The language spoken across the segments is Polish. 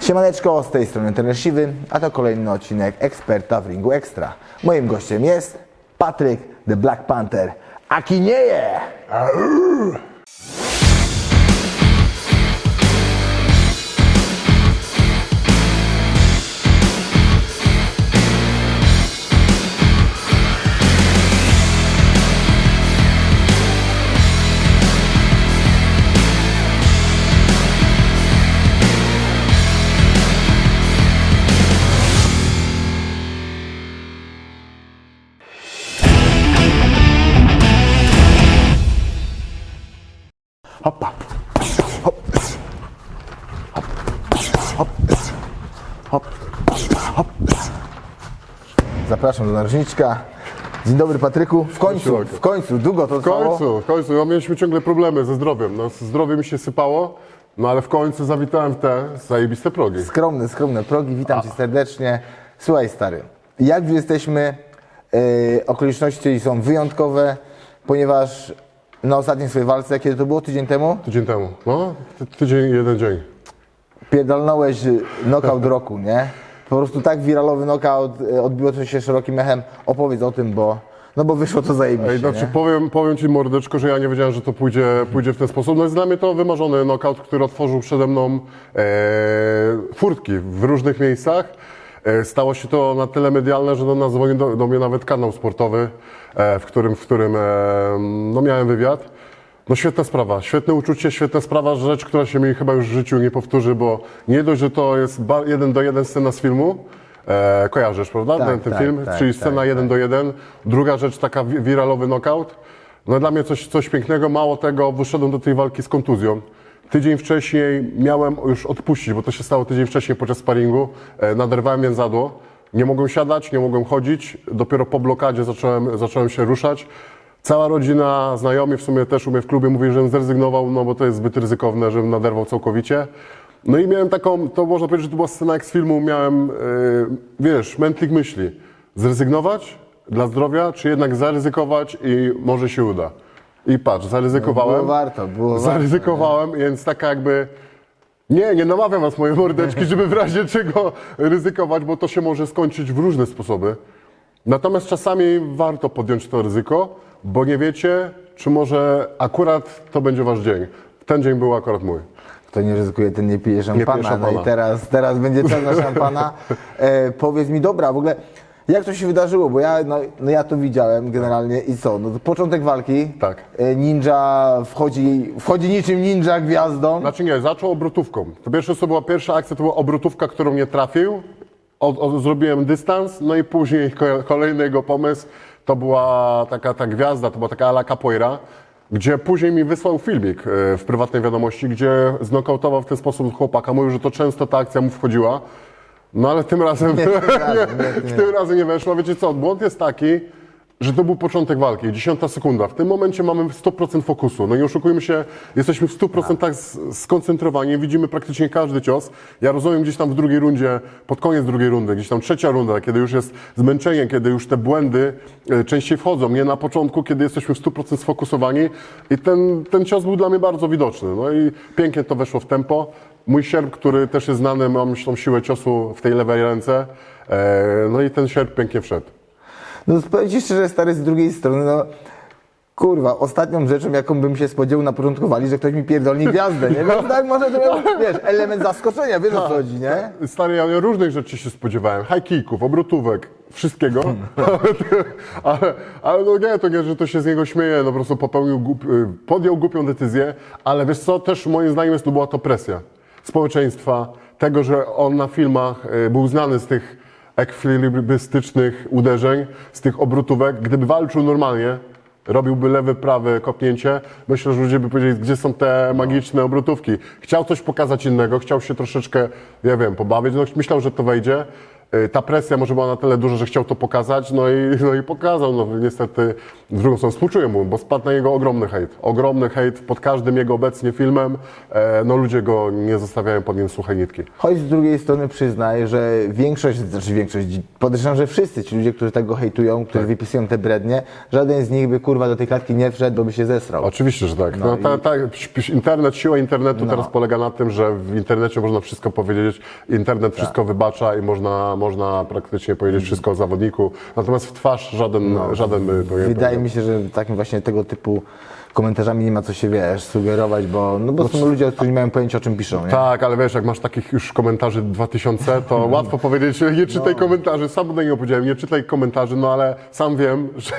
Siemaneczko, z tej strony Trener Siwy, a to kolejny odcinek Eksperta w Ringu Extra. Moim gościem jest Patryk The Black Panther Akinieje! Hopa. Hop. Hop. Hop. Zapraszam do narożniczka. Dzień dobry Patryku. W końcu, w końcu, długo to W trwało. końcu, w końcu. No, mieliśmy ciągle problemy ze zdrowiem. No, zdrowie mi się sypało, no ale w końcu zawitałem w te zajebiste progi. Skromne, skromne progi, witam Cię serdecznie. Słuchaj stary, jak już jesteśmy, yy, okoliczności są wyjątkowe, ponieważ na ostatniej swojej walce, kiedy to było tydzień temu, Tydzień temu. No, ty, tydzień, jeden dzień. Pierdolnąłeś y, knockout roku, nie? Po prostu tak wiralowy knockout, y, odbiło to się szerokim echem. Opowiedz o tym, bo, no bo wyszło to zajebiście, Ej, znaczy nie? powiem, powiem Ci mordeczko, że ja nie wiedziałem, że to pójdzie, pójdzie w ten sposób. No jest dla mnie to wymarzony knockout, który otworzył przede mną e, furtki w różnych miejscach. E, stało się to na tyle medialne, że do nas dzwonił do, do mnie nawet kanał sportowy, e, w którym, w którym e, no miałem wywiad. No świetna sprawa, świetne uczucie, świetna sprawa, rzecz, która się mi chyba już w życiu nie powtórzy, bo nie dość, że to jest jeden do jeden scena z filmu, e, kojarzysz, prawda, Tak, ten, ten tak, film, tak, czyli tak, scena jeden do jeden. Druga rzecz, taka wi- wiralowy knockout. No dla mnie coś, coś pięknego, mało tego, wyszedłem do tej walki z kontuzją. Tydzień wcześniej miałem już odpuścić, bo to się stało tydzień wcześniej podczas sparingu, e, naderwałem więzadło. Nie mogłem siadać, nie mogłem chodzić. Dopiero po blokadzie zacząłem, zacząłem się ruszać. Cała rodzina, znajomi w sumie też u mnie w klubie mówi, żebym zrezygnował, no bo to jest zbyt ryzykowne, żebym naderwał całkowicie. No i miałem taką, to można powiedzieć, że to była scena jak z filmu, miałem, yy, wiesz, mętlik myśli. Zrezygnować dla zdrowia, czy jednak zaryzykować i może się uda. I patrz, zaryzykowałem. Było warto, było warto, Zaryzykowałem, więc taka jakby... Nie, nie namawiam was, moje mordeczki, żeby w razie czego ryzykować, bo to się może skończyć w różne sposoby. Natomiast czasami warto podjąć to ryzyko, bo nie wiecie, czy może akurat to będzie wasz dzień. Ten dzień był akurat mój. Kto nie ryzykuje, ten nie pije szampana. pije szampana. No i teraz, teraz będzie czas na szampana. E, powiedz mi, dobra, w ogóle jak to się wydarzyło? Bo ja, no, no ja to widziałem generalnie i co? No początek walki. Tak. E, ninja wchodzi, wchodzi niczym ninja gwiazdą. Znaczy nie, zaczął obrotówką. To pierwsze, co była pierwsza akcja, to była obrotówka, którą nie trafił. O, o, zrobiłem dystans, no i później ko- kolejny jego pomysł to była taka ta gwiazda, to była taka ala capoeira, gdzie później mi wysłał filmik e, w prywatnej wiadomości, gdzie znokautował w ten sposób chłopaka. Mówił, że to często ta akcja mu wchodziła. No ale tym razem, Nie, tym razem, nie, nie. tym razem nie weszło. Wiecie co, błąd jest taki, że to był początek walki, dziesiąta sekunda. W tym momencie mamy 100% fokusu. No nie oszukujmy się, jesteśmy w 100% s- skoncentrowani, widzimy praktycznie każdy cios. Ja rozumiem gdzieś tam w drugiej rundzie, pod koniec drugiej rundy, gdzieś tam trzecia runda, kiedy już jest zmęczenie, kiedy już te błędy e, częściej wchodzą, nie na początku, kiedy jesteśmy w 100% sfokusowani i ten, ten cios był dla mnie bardzo widoczny. No i pięknie to weszło w tempo. Mój sierp, który też jest znany, mam tą siłę ciosu w tej lewej ręce, e, no i ten sierp pięknie wszedł. No powiem Ci szczerze, stary, z drugiej strony, no kurwa, ostatnią rzeczą, jaką bym się spodziewał na początku wali, że ktoś mi pierdolni gwiazdę, nie? Więc tak może to miał, wiesz, element zaskoczenia, wiesz o co chodzi, nie? Stary, ja różnych rzeczy się spodziewałem. High kicków, obrotówek, wszystkiego. ale, ale no nie, to nie, że to się z niego śmieje, no po prostu popełnił, głup, y, podjął głupią decyzję, ale wiesz co, też moim zdaniem jest, to była to presja społeczeństwa, tego, że on na filmach y, był znany z tych ekwilibrystycznych uderzeń, z tych obrotówek. Gdyby walczył normalnie, robiłby lewy, prawy kopnięcie, myślę, że ludzie by powiedzieli, gdzie są te magiczne obrotówki. Chciał coś pokazać innego, chciał się troszeczkę, ja wiem, pobawić, no myślał, że to wejdzie. Y, ta presja może była na tyle duża, że chciał to pokazać, no i, no i pokazał. No niestety, z drugą stroną współczuję mu, bo spadł na niego ogromny hejt. Ogromny hejt pod każdym jego obecnie filmem. E, no ludzie go nie zostawiają pod nim suchej nitki. Choć z drugiej strony przyznaj, że większość, znaczy większość, podejrzewam, że wszyscy ci ludzie, którzy tak go hejtują, którzy wypisują te brednie, żaden z nich by kurwa do tej klatki nie wszedł, bo by się zesrał. Oczywiście, że tak. No, ta, ta, internet, siła internetu teraz polega na tym, że w internecie można wszystko powiedzieć, internet wszystko wybacza i można, można praktycznie powiedzieć wszystko o zawodniku, natomiast w twarz żaden, żaden by Wydaje mi się, że takim właśnie tego typu komentarzami nie ma co się, wiesz, sugerować, bo, no bo są ludzie, którzy nie mają pojęcia o czym piszą, nie? Tak, ale wiesz, jak masz takich już komentarzy 2000, to łatwo powiedzieć, nie czytaj komentarzy. Sam do niego powiedziałem, nie czytaj komentarzy, no ale sam wiem, że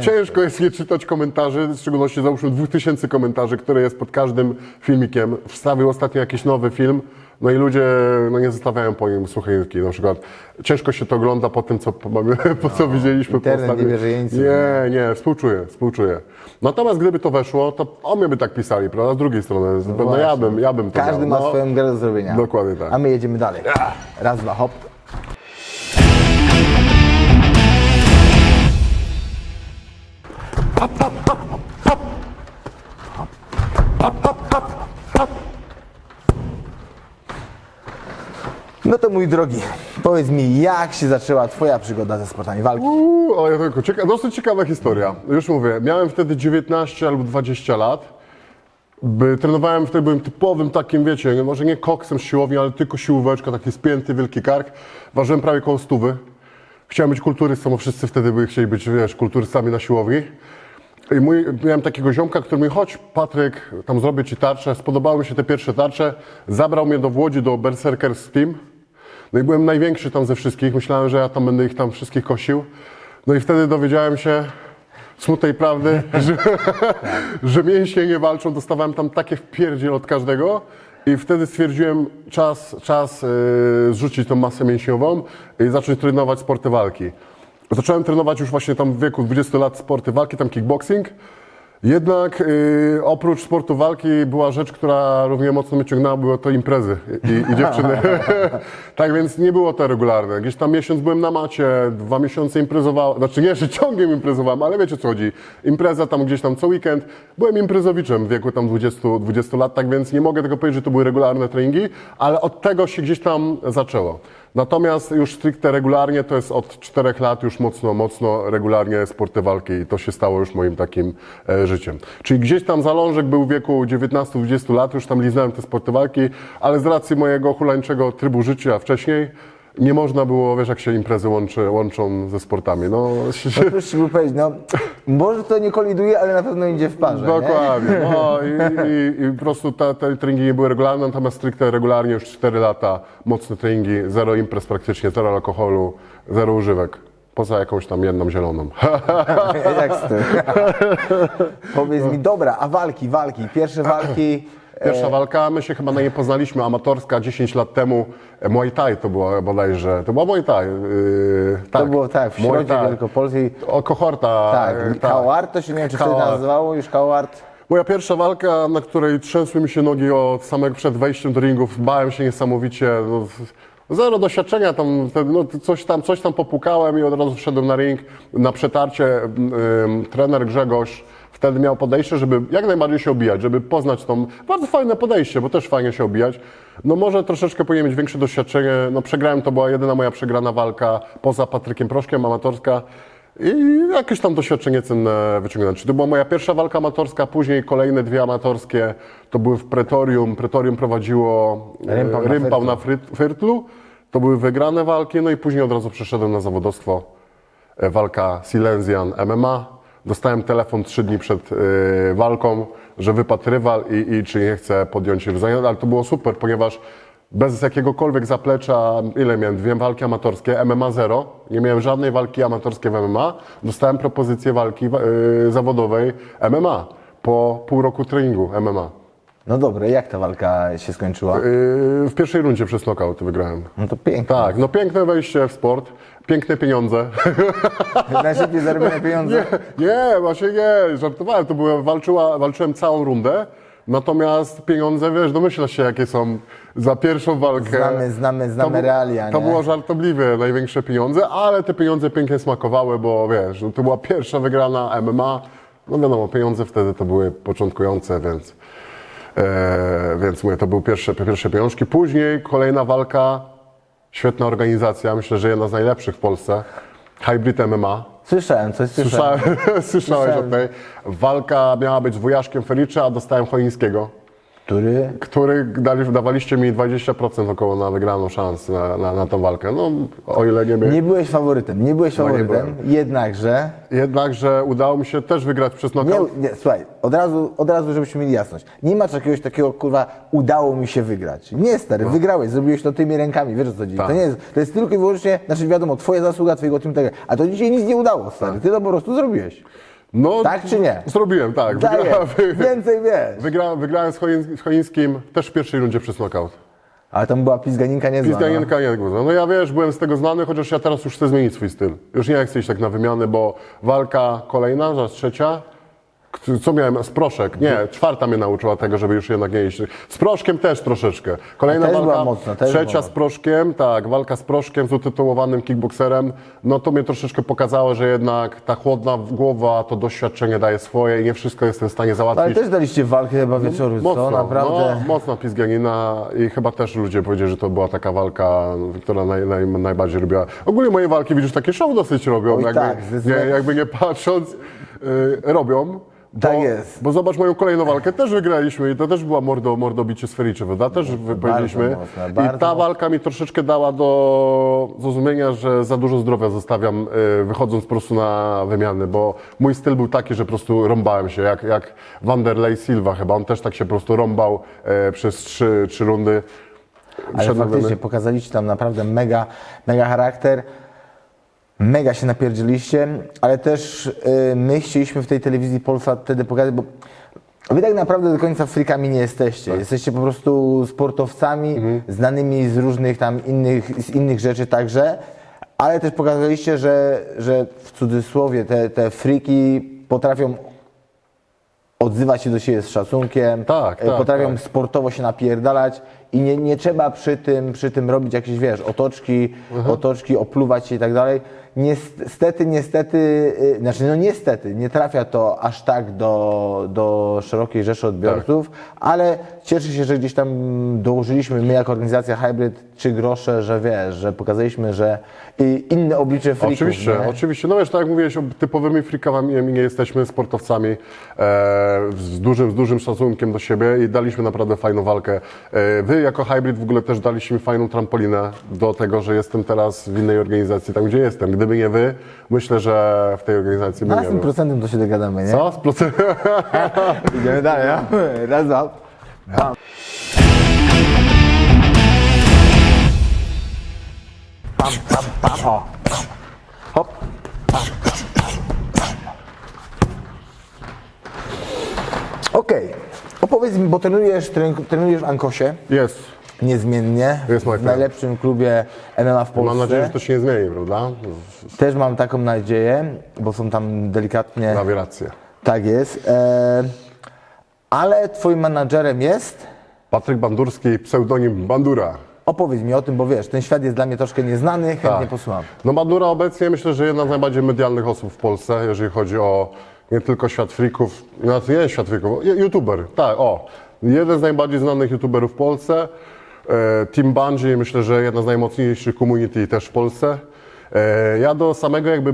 ciężko, jest nie czytać komentarzy, w szczególności załóżmy 2000 komentarzy, które jest pod każdym filmikiem. Wstawił ostatnio jakiś nowy film, no i ludzie no, nie zostawiają po nim suchej nitki. Na przykład ciężko się to ogląda po tym, co, po, po co widzieliśmy. po internet nie ostatnim- bierze jeńców, Nie, nie, współczuję, współczuję. Natomiast gdyby to weszło, to o mnie by tak pisali, prawda? Z drugiej strony, no, ja bym, ja bym to Każdy miał. ma no. swoją grę do zrobienia. Dokładnie tak. A my jedziemy dalej. Raz, dwa, hop. No to mój drogi, powiedz mi, jak się zaczęła Twoja przygoda ze sportami walki? Uuu, ja tylko, cieka- dosyć ciekawa historia. Już mówię, miałem wtedy 19 albo 20 lat. By, trenowałem wtedy, byłem typowym takim, wiecie, może nie koksem z siłowni, ale tylko siłóweczka, taki spięty, wielki kark. Ważyłem prawie koło stówy. Chciałem być kulturystą, bo wszyscy wtedy by chcieli być, wiesz, kulturystami na siłowni. I mój, miałem takiego ziomka, który mi, chodź Patryk, tam zrobię Ci tarczę. Spodobały mi się te pierwsze tarcze. Zabrał mnie do Łodzi, do Berserkers Team. No i byłem największy tam ze wszystkich. Myślałem, że ja tam będę ich tam wszystkich kosił. No i wtedy dowiedziałem się smutnej prawdy, że, że mięśnie nie walczą. Dostawałem tam takie wpierdziel od każdego. I wtedy stwierdziłem, czas, czas yy, zrzucić tą masę mięśniową i zacząć trenować sporty walki. Zacząłem trenować już właśnie tam w wieku 20 lat sporty walki, tam kickboxing. Jednak y, oprócz sportu walki była rzecz, która równie mocno mnie ciągnęła, były to imprezy i, i dziewczyny. tak więc nie było to regularne. Gdzieś tam miesiąc byłem na macie, dwa miesiące imprezowałem, znaczy nie, że ciągiem imprezowałem, ale wiecie co chodzi. Impreza tam gdzieś tam co weekend. Byłem imprezowiczem w wieku tam 20, 20 lat, tak więc nie mogę tego powiedzieć, że to były regularne treningi, ale od tego się gdzieś tam zaczęło. Natomiast już stricte regularnie to jest od czterech lat już mocno, mocno regularnie sporty walki i to się stało już moim takim e, życiem. Czyli gdzieś tam zalążek był w wieku 19-20 lat, już tam liznąłem te sporty walki, ale z racji mojego hulańczego trybu życia wcześniej nie można było, wiesz jak się imprezy łączy, łączą ze sportami. No, No cóż ci powiedzieć, no może to nie koliduje, ale na pewno idzie w parze, nie? Dokładnie. No, i, i, I po prostu te, te treningi nie były regularne, natomiast stricte regularnie już 4 lata, mocne treningi, zero imprez praktycznie, zero alkoholu, zero używek. Poza jakąś tam jedną zieloną. Jak z tym? Powiedz mi, dobra, a walki, walki, pierwsze walki. Pierwsza walka, my się chyba na niej poznaliśmy, amatorska 10 lat temu. Muay Thai to była bodajże, to była Muay Thai. Yy, tak. To było tak, w Muay środzie Thai. wielkopolskiej. O, kohorta. Tak, e, Kałart to się nie wiem, czy wtedy Kałart. nazywało już Kałart. Moja pierwsza walka, na której trzęsły mi się nogi od samego przed wejściem do ringów, bałem się niesamowicie. No, zero doświadczenia, tam, no, coś, tam, coś tam popukałem i od razu wszedłem na ring. Na przetarcie ym, trener Grzegorz wtedy miał podejście, żeby jak najbardziej się obijać, żeby poznać tą, bardzo fajne podejście, bo też fajnie się obijać. No może troszeczkę powinien mieć większe doświadczenie, no przegrałem, to była jedyna moja przegrana walka poza Patrykiem Proszkiem, amatorska. I jakieś tam doświadczenie cenne wyciągnąłem. Czyli to była moja pierwsza walka amatorska, później kolejne dwie amatorskie, to były w Pretorium. Pretorium prowadziło e, Rympał na rympał na Fyrtlu. To były wygrane walki, no i później od razu przeszedłem na zawodowstwo. E, Walka Silesian MMA. Dostałem telefon trzy dni przed e, walką, że wypadł rywal i, i czy nie chcę podjąć wyzwania, ale to było super, ponieważ bez jakiegokolwiek zaplecza, ile miałem? Dwie walki amatorskie, MMA zero. Nie miałem żadnej walki amatorskiej w MMA. Dostałem propozycję walki e, zawodowej MMA po pół roku treningu MMA. No dobra, jak ta walka się skończyła? E, w pierwszej rundzie przez knockout wygrałem. No to pięknie. Tak, no piękne wejście w sport, piękne pieniądze. Najszybciej zarobione pieniądze. Nie, właśnie nie, żartowałem. To była, walczyła, walczyłem całą rundę. Natomiast pieniądze, wiesz, domyślasz się, jakie są za pierwszą walkę. Znamy- znamy- znamy to, realia, To nie? było żartobliwie największe pieniądze, ale te pieniądze pięknie smakowały, bo wiesz, to była pierwsza wygrana MMA. No wiadomo, pieniądze wtedy to były początkujące, więc, e, więc mówię, to były pierwsze, pierwsze pieniążki. Później kolejna walka, świetna organizacja, myślę, że jedna z najlepszych w Polsce. Hybrid MMA. Słyszałem, coś słyszałem. Słyszałem, słyszałeś o tej. Walka miała być z wujaszkiem Felicze, a dostałem Cholińskiego, Który? który dali, dawaliście mi 20% około na wygraną szans na, na, na tą walkę. No, o ile nie, Nie byłeś faworytem, nie byłeś No, nie faworytem, jednakże Jednakże udało mi się też wygrać przez Nie, knockout. nie, słuchaj, od razu, od razu, żebyśmy mieli jasność. Nie ma czegoś takiego, kurwa, udało mi się wygrać. Nie, stary, wygrałeś, zrobiłeś to tymi rękami, wiesz o co. Tak. To nie jest, to jest tylko i wyłącznie, znaczy wiadomo, twoja zasługa, twojego teamu, tego, a to dzisiaj nic nie udało, stary, ty to po prostu zrobiłeś. No, Tak czy nie? Zrobiłem, tak. Daję, więcej wiesz. wygra, wygrałem z, Choliń, z Cholińskim też w pierwszej rundzie przez knockout. Ale tam była pizganinka niezła. no. Pizganienka nie guzna. No ja wiesz, byłem z tego znany, chociaż ja teraz już chcę zmienić swój styl. Już nie chcę iść tak na wymiany, bo walka kolejna, zaraz trzecia. Co miałem? Z proszek. Nie, czwarta mnie nauczyła tego, żeby już jednak nie iść. Z proszkiem też troszeczkę. Kolejna Też walka, była mocna, też trzecia była z proszkiem, tak, walka z proszkiem, z utytułowanym kickboxerem. No to mnie troszeczkę pokazało, że jednak ta chłodna głowa, to doświadczenie daje swoje i nie wszystko jestem w stanie załatwić. Ale też daliście walkę chyba wieczoru, co? Naprawdę. No, mocna pizganina i chyba też ludzie powiedzieli, że to była taka walka, która naj, naj, najbardziej lubiła. Ogólnie moje walki, widzisz, takie show dosyć robią, Oj, jakby, tak, nie, zdecydowanie. jakby nie patrząc, robią. Bo, Tak jest. Bo zobacz moją kolejną walkę, też wygraliśmy i to też była mordo, mordobicie z Feliczy, prawda? Też wypowiedzieliśmy. mocna, I bardzo ta walka mi troszeczkę dała do zrozumienia, że za dużo zdrowia zostawiam y, wychodząc po prostu na wymiany, bo mój styl był taki, że po prostu rąbałem się, jak, jak Wanderlei Silva chyba, on też tak się po prostu rąbał e, przez trzy, trzy rundy. Ale faktycznie pokazaliście tam naprawdę mega, mega charakter. Mega się napierdzieliście, ale też y, my chcieliśmy w tej telewizji Polsat wtedy pokazać, bo wy tak naprawdę do końca frikami nie jesteście. Tak. Jesteście po prostu sportowcami Mhm. znanymi z różnych tam innych, z innych rzeczy także, ale też pokazaliście, że, że w cudzysłowie te, te friki potrafią odzywać się do siebie z szacunkiem, Tak, e, tak, potrafią tak. sportowo się napierdalać i nie, nie trzeba przy tym, przy tym robić jakieś, wiesz, otoczki, otoczki, opluwać się i tak dalej. Niestety, niestety, y, znaczy no niestety, nie trafia to aż tak do, do szerokiej rzeszy odbiorców, Tak. ale cieszę się, że gdzieś tam dołożyliśmy my jako organizacja Hybrid trzy grosze, że wiesz, że pokazaliśmy, że i inne oblicze freaków. Oczywiście, nie? oczywiście. No wiesz, tak jak mówiłeś, typowymi freakami nie jesteśmy sportowcami e, z, dużym, z dużym szacunkiem do siebie i daliśmy naprawdę fajną walkę. E, wy jako hybrid w ogóle też daliście mi fajną trampolinę do tego, że jestem teraz w innej organizacji, tam gdzie jestem. Gdyby nie wy, myślę, że w tej organizacji A bym z nie tym był. procentem to się dogadamy, nie? Co? Z procent... Idziemy dalej, ja? Raz, dwa. Pam. Pam, pam, pam, o. Hop. Okej. Opowiedz mi, bo trenujesz, tren- trenujesz w Ankosie Jest. niezmiennie, Jest moja w najlepszym klubie MMA w Polsce. Mam nadzieję, że to się nie zmieni, prawda? Też mam taką nadzieję, bo są tam delikatnie... Prawie rację. Tak jest. E, ale twoim menadżerem jest... Patryk Bandurski, pseudonim Bandura. Opowiedz mi o tym, bo wiesz, ten świat jest dla mnie troszkę nieznany, chętnie Tak. posłucham. No Bandura obecnie myślę, że jedna z najbardziej medialnych osób w Polsce, jeżeli chodzi o nie tylko świat freaków, znaczy nie świat freaków, ju- youtuber, tak, o. Jeden z najbardziej znanych youtuberów w Polsce. E, Team Bungie, myślę, że jedna z najmocniejszych community też w Polsce. E, Ja do samego jakby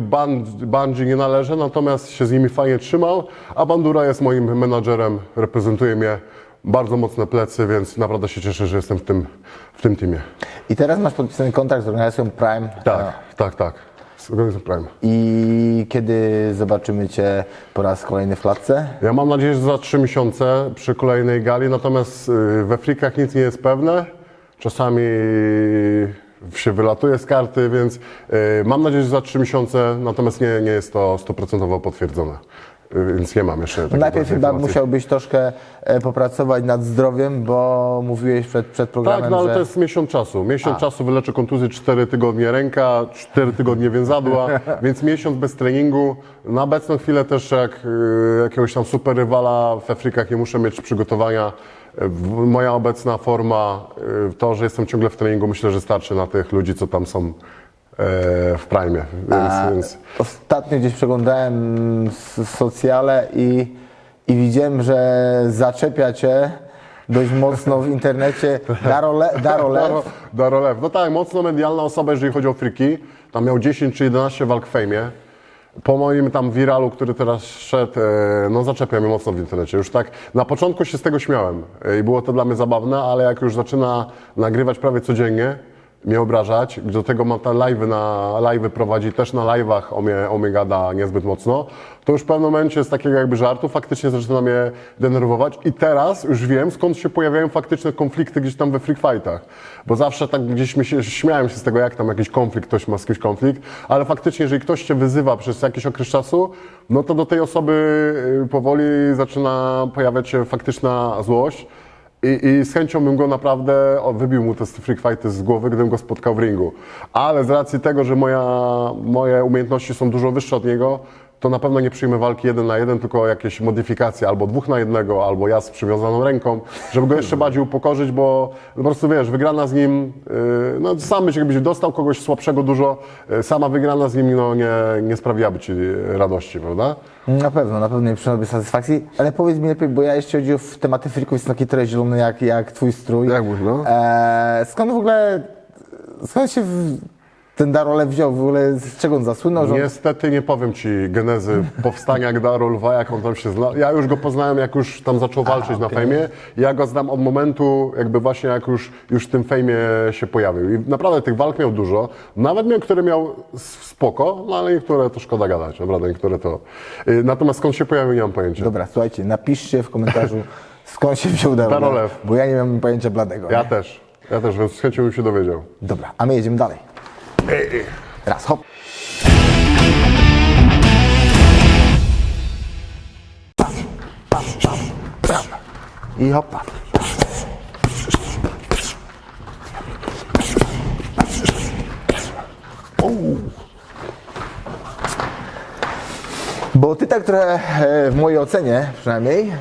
Bungie nie należę, natomiast się z nimi fajnie trzymał, a Bandura jest moim menadżerem, reprezentuje mnie bardzo mocne plecy, więc naprawdę się cieszę, że jestem w tym, w tym teamie. I teraz masz podpisany kontrakt z organizacją Prime. Tak, E, tak, tak. Z organizacją Prime. I kiedy zobaczymy Cię po raz kolejny w klatce? Ja mam nadzieję, że za trzy miesiące przy kolejnej gali, natomiast y, we frikach nic nie jest pewne. Czasami się wylatuje z karty, więc y, mam nadzieję, że za trzy miesiące, natomiast nie, nie jest to stuprocentowo potwierdzone. Y, więc nie mam jeszcze takiej Najpierw chyba informacji. musiałbyś troszkę e, popracować nad zdrowiem, bo mówiłeś przed, przed programem, Tak, no ale że... to jest miesiąc czasu. Miesiąc czasu wyleczę kontuzję, 4 tygodnie ręka, 4 tygodnie więzadła, więc miesiąc bez treningu. Na obecną chwilę też jak y, jakiegoś tam super rywala w Afrykach nie muszę mieć przygotowania. Y, w- Moja obecna forma, y, to, że jestem ciągle w treningu, myślę, że starczy na tych ludzi, co tam są w prime. Więc, więc Ostatnio gdzieś przeglądałem socjale i, i widziałem, że zaczepia cię dość mocno w internecie Darole, Daro, Darolew. Darolew. No tak, mocno medialna osoba, jeżeli chodzi o friki. Tam miał 10 czy 11 walk w fejmie. Po moim tam viralu, który teraz szedł, e, no zaczepia mnie mocno w internecie. Już tak, na początku się z tego śmiałem e, i było to dla mnie zabawne, ale jak już zaczyna nagrywać prawie codziennie, mnie obrażać, do tego ma te live'y na live'y prowadzi też na live'ach o mnie, o mnie gada niezbyt mocno, to już w pewnym momencie z takiego jakby żartu faktycznie zaczyna mnie denerwować i teraz już wiem skąd się pojawiają faktyczne konflikty gdzieś tam we freak fightach, bo zawsze tak gdzieś mi się, śmiałem się z tego jak tam jakiś konflikt, ktoś ma z kimś konflikt, ale faktycznie jeżeli ktoś cię wyzywa przez jakiś okres czasu, no to do tej osoby y, powoli zaczyna pojawiać się faktyczna złość, i, I z chęcią bym go naprawdę wybił mu te freak fighty z głowy, gdybym go spotkał w ringu. Ale z racji tego, że moja, moje umiejętności są dużo wyższe od niego, to na pewno nie przyjmę walki jeden na jeden, tylko jakieś modyfikacje, albo dwóch na jednego, albo ja z przywiązaną ręką, żeby go jeszcze bardziej upokorzyć, bo po prostu wiesz, wygrana z nim, yy, no sam byś jakbyś dostał kogoś słabszego dużo, yy, sama wygrana z nim no, nie, nie sprawiłaby ci radości, prawda? Na pewno, na pewno nie przyniosłby satysfakcji, ale powiedz mi lepiej, bo ja jeśli chodzi o w tematy frików, jestem taki trochę zielony jak, jak twój strój. Jak no? E, skąd w ogóle, skąd się w, ten Darolew wziął? W ogóle z czego on zasłynął? Że on Niestety nie powiem Ci genezy powstania Gdaru Lwa, jak on tam się zna. Ja już go poznałem, jak już tam zaczął walczyć na fejmie. Ja go znam od momentu, jakby właśnie jak już, już w tym fejmie się pojawił. I naprawdę tych walk miał dużo. Nawet miał, które miał spoko, no ale niektóre to szkoda gadać, naprawdę niektóre to. Y, Natomiast skąd się pojawił, nie mam pojęcia. Dobra, słuchajcie, napiszcie w komentarzu, skąd się wziął Darolew. bo ja nie mam pojęcia bladego. Ja nie? też. Ja też, więc z chęcią bym się dowiedział. Dobra, a my jedziemy dalej. Raz, hop. I hopa. Bo ty tak trochę, e, w mojej ocenie przynajmniej,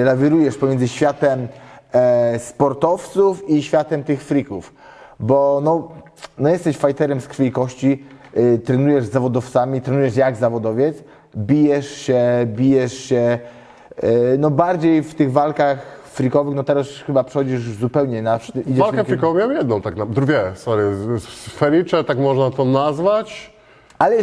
e, lawirujesz pomiędzy światem e, sportowców i światem tych frików. Bo no, no jesteś fighterem z krwi i kości, e, trenujesz z zawodowcami, trenujesz jak zawodowiec, bijesz się, bijesz się, e, no bardziej w tych walkach frikowych, no teraz chyba przechodzisz zupełnie na... idziesz w Walkę frikową miałem jedną, tak na, dwie, sorry, sfericze, tak można to nazwać. Ale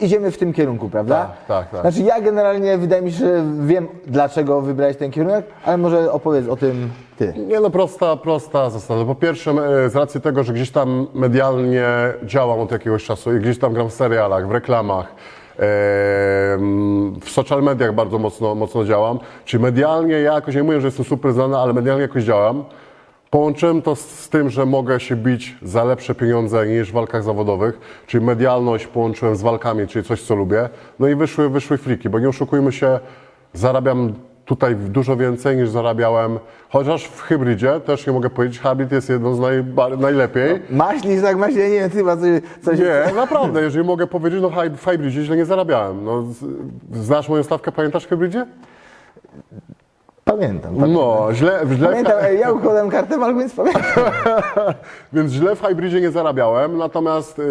idziemy w tym kierunku, prawda? Tak, tak, tak. Znaczy ja generalnie wydaje mi się, że wiem dlaczego wybrałeś ten kierunek, ale może opowiedz o tym ty. Nie no, prosta, prosta zasada. Po pierwsze, e, z racji tego, że gdzieś tam medialnie działam od jakiegoś czasu i gdzieś tam gram w serialach, w reklamach, e, w social mediach bardzo mocno, mocno działam. Czyli medialnie ja jakoś nie mówię, że jestem super znany, ale medialnie jakoś działam. Połączyłem to z, tym, że mogę się bić za lepsze pieniądze niż w walkach zawodowych, czyli medialność połączyłem z walkami, czyli coś, co lubię. No i wyszły, wyszły friki, bo nie oszukujmy się, zarabiam tutaj dużo więcej niż zarabiałem, chociaż w hybrydzie też nie mogę powiedzieć, hybrid jest jedną z najlepiej. Maślisz tak maśli, nie wiem, chyba coś... coś Nie, naprawdę, jeżeli mogę powiedzieć, no w hybrydzie źle nie zarabiałem. No, znasz moją stawkę, pamiętasz w hybrydzie? Pamiętam. pamiętam. No, źle, źle Pamiętam, ja układam kartę walk, więc pamiętam. Więc źle w hybrydzie nie zarabiałem, natomiast yy,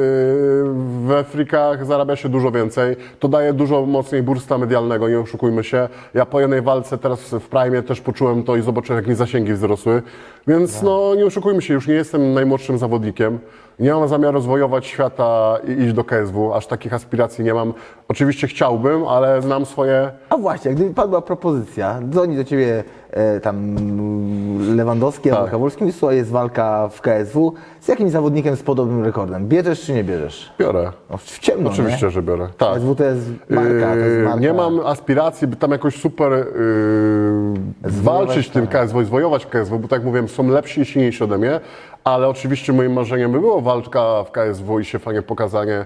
we frikach zarabia się dużo więcej. To daje dużo mocniej bursta medialnego, nie oszukujmy się. Ja po jednej walce teraz w Prime też poczułem to i zobaczyłem, jak mi zasięgi wzrosły. Więc no nie oszukujmy się, już nie jestem najmłodszym zawodnikiem. Nie mam zamiaru rozwojować świata i iść do KSW, aż takich aspiracji nie mam. Oczywiście chciałbym, ale znam swoje A właśnie, gdyby padła propozycja, dzwoni do ciebie e, tam Lewandowski albo Tak. Kawulski, słuchaj, jest walka w KSW, z jakimś zawodnikiem z podobnym rekordem. Bierzesz czy nie bierzesz? biorę. No, w ciemno, Oczywiście, nie? że biorę. Tak. KSW to jest marka, to jest Yy, marka. Nie mam aspiracji, by tam jakoś super yy, walczyć tym KSW, zwojować KSW, bo tak jak mówiłem, są lepsi i silniejsi ode mnie, ale oczywiście moim marzeniem by było walka w KSW i się fajnie pokazanie. e,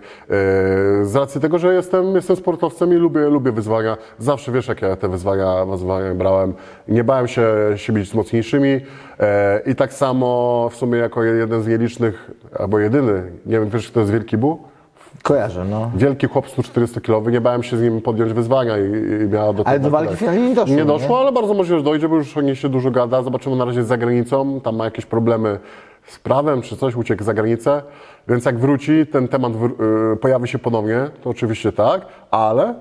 Z racji tego, że jestem, jestem sportowcem i lubię, lubię wyzwania. Zawsze wiesz, jakie ja te wyzwania, wyzwania brałem. Nie bałem się się bić z mocniejszymi e, i tak samo w sumie jako jeden z nielicznych, albo jedyny, nie wiem, wiesz, kto jest Wielki Bu? Kojarzę, no. Wielki chłop 140-kilowy, nie bałem się z nim podjąć wyzwania i, i miała do Ale do walki finalnie nie doszło, Nie nie? doszło, ale bardzo możliwe, że dojdzie, bo już o niej się dużo gada. Zobaczymy na razie za granicą, tam ma jakieś problemy z prawem czy coś, uciekł za granicę. Więc jak wróci, ten temat wr- y, pojawi się ponownie, to oczywiście tak, ale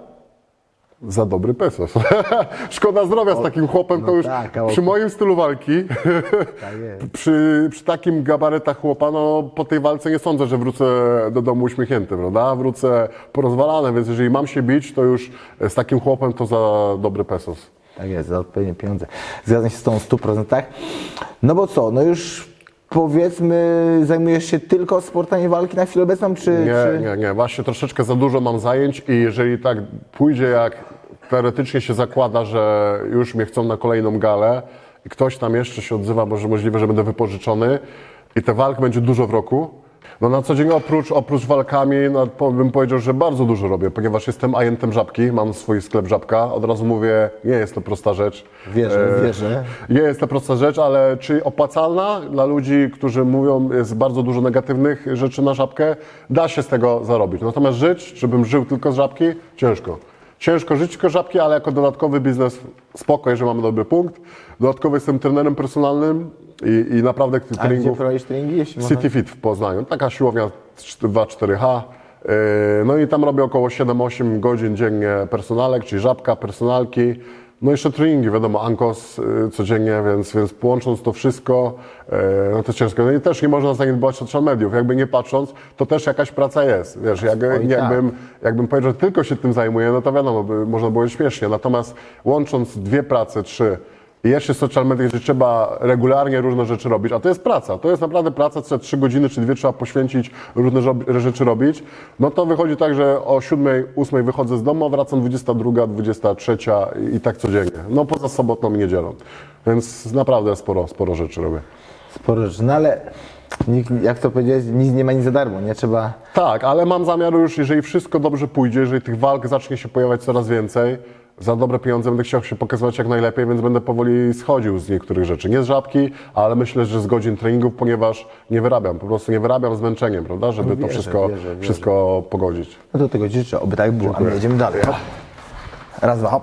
za dobry pesos. Szkoda zdrowia z takim chłopem, to no już tak, a przy moim stylu walki, jest. przy, przy takim gabaretach chłopa, no po tej walce nie sądzę, że wrócę do domu uśmiechnięty, prawda? Wrócę porozwalany, więc jeżeli mam się bić, to już z takim chłopem to za dobry pesos. Tak jest, za odpowiednie pieniądze. Zgadzam się z tą w 100%. No bo co, no już powiedzmy, zajmujesz się tylko sportem i walki na chwilę obecną, czy... Nie, czy... nie, nie, właśnie troszeczkę za dużo mam zajęć i jeżeli tak pójdzie jak teoretycznie się zakłada, że już mnie chcą na kolejną galę i ktoś tam jeszcze się odzywa, może możliwe, że będę wypożyczony i te walk będzie dużo w roku, no na co dzień oprócz, oprócz walkami, no po- bym powiedział, że bardzo dużo robię, ponieważ jestem agentem Żabki, mam swój sklep Żabka, od razu mówię, nie jest to prosta rzecz. Wierzę, E, wierzę. nie jest to prosta rzecz, ale czy opłacalna dla ludzi, którzy mówią, jest bardzo dużo negatywnych rzeczy na żabkę, da się z tego zarobić. Natomiast żyć, żebym żył tylko z żabki, ciężko. Ciężko żyć tylko żabki, ale jako dodatkowy biznes spoko, jeżeli mamy dobry punkt. Dodatkowo jestem trenerem personalnym i, i naprawdę A gdzie treningów... prowadzisz treningi, jeśli można? City Fit w Poznaniu. Taka siłownia 2-4H. Yy, No i tam robię około 7-8 godzin dziennie personalek, czyli żabka, personalki. No jeszcze treningi, wiadomo, Ankos yy, codziennie, więc, więc połącząc to wszystko, yy, no to ciężko. No i też nie można zaniedbywać social mediów. Jakby nie patrząc, to też jakaś praca jest. Wiesz, jak, Oj, tak. jakbym, jakbym powiedział, że tylko się tym zajmuję, no to wiadomo, by, można było śmiesznie. Natomiast łącząc dwie prace, trzy, i jeszcze social media, gdzie trzeba regularnie różne rzeczy robić, a to jest praca, to jest naprawdę praca, co trzy godziny czy dwie trzeba poświęcić, różne rzeczy robić, no to wychodzi tak, że o 7, 8 wychodzę z domu, a wracam 22, 23 i, i tak codziennie. No poza sobotą i niedzielą. Więc naprawdę sporo, sporo rzeczy robię. Sporo rzeczy, no ale nikt, jak to powiedzieć, nic nie ma nic za darmo, nie? Trzeba... Tak, ale mam zamiar już, jeżeli wszystko dobrze pójdzie, jeżeli tych walk zacznie się pojawiać coraz więcej, za dobre pieniądze będę chciał się pokazywać jak najlepiej, więc będę powoli schodził z niektórych rzeczy. Nie z żabki, ale myślę, że z godzin treningów, ponieważ nie wyrabiam, po prostu nie wyrabiam zmęczeniem, prawda, żeby to Wierzę, wszystko, wierzę, wierzę. wszystko pogodzić. No to tego życzę, oby tak było, a my jedziemy dalej. Hop. Raz, dwa, hop.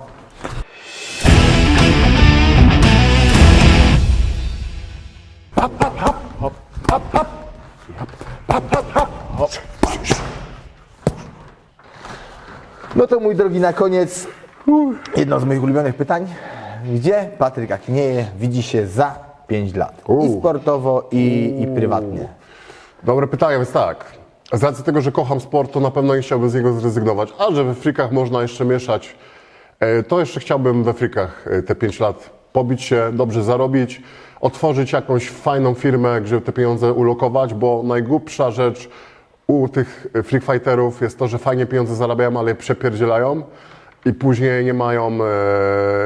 No to mój drogi, na koniec jedno z moich ulubionych pytań. Gdzie Patryk Akinieje widzi się za 5 lat? I sportowo, i, i prywatnie. Dobre pytanie, więc tak. Z racji tego, że kocham sport, to na pewno nie chciałbym z niego zrezygnować. A że we frikach można jeszcze mieszać, e, to jeszcze chciałbym we frikach e, te 5 lat pobić się, dobrze zarobić, otworzyć jakąś fajną firmę, żeby te pieniądze ulokować, bo najgłupsza rzecz u tych e, freak fighterów jest to, że fajnie pieniądze zarabiają, ale je przepierdzielają i później nie mają,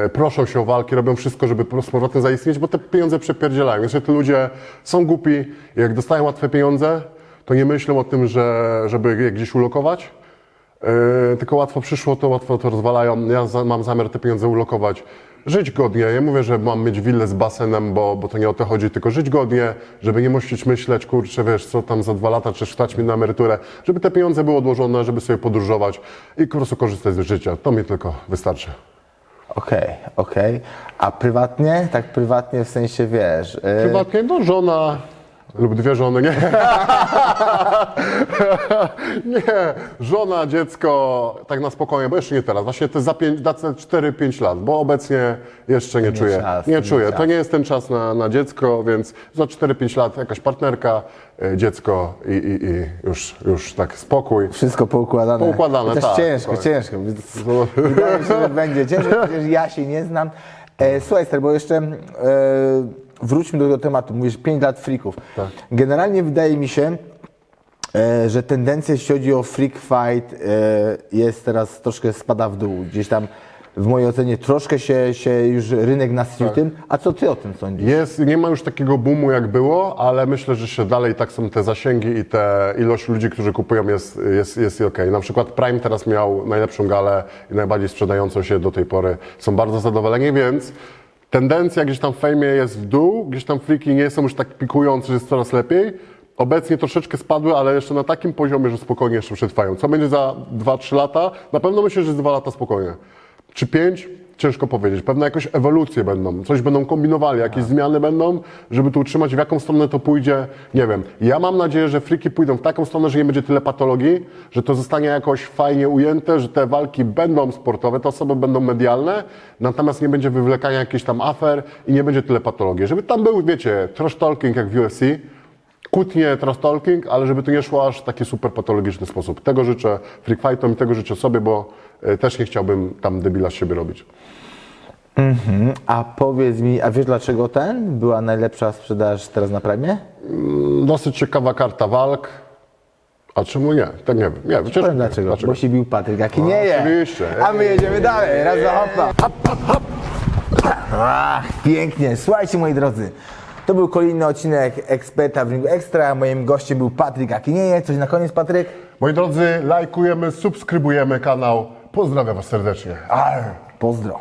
e, proszą się o walki, robią wszystko, żeby z powrotem zaistnieć, bo te pieniądze przepierdzielają. Te ludzie są głupi, jak dostają łatwe pieniądze, to nie myślą o tym, że, żeby je gdzieś ulokować, e, tylko łatwo przyszło, to łatwo to rozwalają. Ja za, mam zamiar te pieniądze ulokować. Żyć godnie. Ja mówię, że mam mieć willę z basenem, bo, bo to nie o to chodzi, tylko żyć godnie, żeby nie musieć myśleć, kurczę, wiesz, co tam za dwa lata, czy stać mi na emeryturę, żeby te pieniądze były odłożone, żeby sobie podróżować i po prostu korzystać z życia. To mi tylko wystarczy. Okej, okej. A prywatnie? Tak prywatnie w sensie, wiesz... e, Prywatnie, no żona lub dwie żony, nie. nie, żona, dziecko, tak na spokojnie, bo jeszcze nie teraz, właśnie to za pięć- za 4-5 lat, bo obecnie jeszcze nie, czuję. czas, nie nie czuję, czas. to nie jest ten czas na, na dziecko, więc za 4-5 lat jakaś partnerka, e, dziecko i, i, i już, już tak spokój. Wszystko poukładane. Poukładane, Chociaż tak, ciężko, tak. ciężko. Wydaje mi się, że będzie ciężko, chociaż ja się nie znam. E, słuchaj, bo jeszcze e, wróćmy do tego tematu. Mówisz 5 lat freaków. Tak. Generalnie wydaje mi się, e, że tendencja, jeśli chodzi o freak fight, e, jest teraz troszkę spada w dół. Gdzieś tam w mojej ocenie troszkę się, się już rynek nasycił Tak. tym. A co ty o tym sądzisz? Jest, nie ma już takiego boomu jak było, ale myślę, że się dalej tak są te zasięgi i te ilość ludzi, którzy kupują jest, jest, jest ok. Na przykład Prime teraz miał najlepszą galę i najbardziej sprzedającą się do tej pory. Są bardzo zadowoleni, więc tendencja gdzieś tam w fejmie jest w dół, gdzieś tam freaky nie są już tak pikujące, że jest coraz lepiej. Obecnie troszeczkę spadły, ale jeszcze na takim poziomie, że spokojnie jeszcze przetrwają. Co będzie za 2-3 lata? Na pewno myślę, że z 2 lata spokojnie. Czy pięć? Ciężko powiedzieć. Pewne jakieś ewolucje będą, coś będą kombinowali, jakieś zmiany będą, żeby to utrzymać. W jaką stronę to pójdzie, nie wiem. Ja mam nadzieję, że friki pójdą w taką stronę, że nie będzie tyle patologii, że to zostanie jakoś fajnie ujęte, że te walki będą sportowe, te osoby będą medialne, natomiast nie będzie wywlekania jakichś tam afer i nie będzie tyle patologii. Żeby tam był, wiecie, trash talking jak w UFC, kłótnie, trash talking, ale żeby to nie szło aż w taki super patologiczny sposób. Tego życzę freak fightom i tego życzę sobie, bo też nie chciałbym tam debila z siebie robić. A powiedz mi, a wiesz dlaczego ten była najlepsza sprzedaż teraz na Prime? Dosyć ciekawa karta walk. A czemu nie? Tak nie wiem. Nie, Powiem powiedzieć, dlaczego. Bo się bił Patryk Akinieje. oczywiście. A my jedziemy dalej. Raz za hopa. Hop, hop, hop. Ach, pięknie. Słuchajcie moi drodzy. To był kolejny odcinek Eksperta w Ringu Extra. Moim gościem był Patryk Akinieje. Coś na koniec, Patryk? Moi drodzy, lajkujemy, subskrybujemy kanał. Pozdrawiam Was serdecznie. Arr. Pozdro.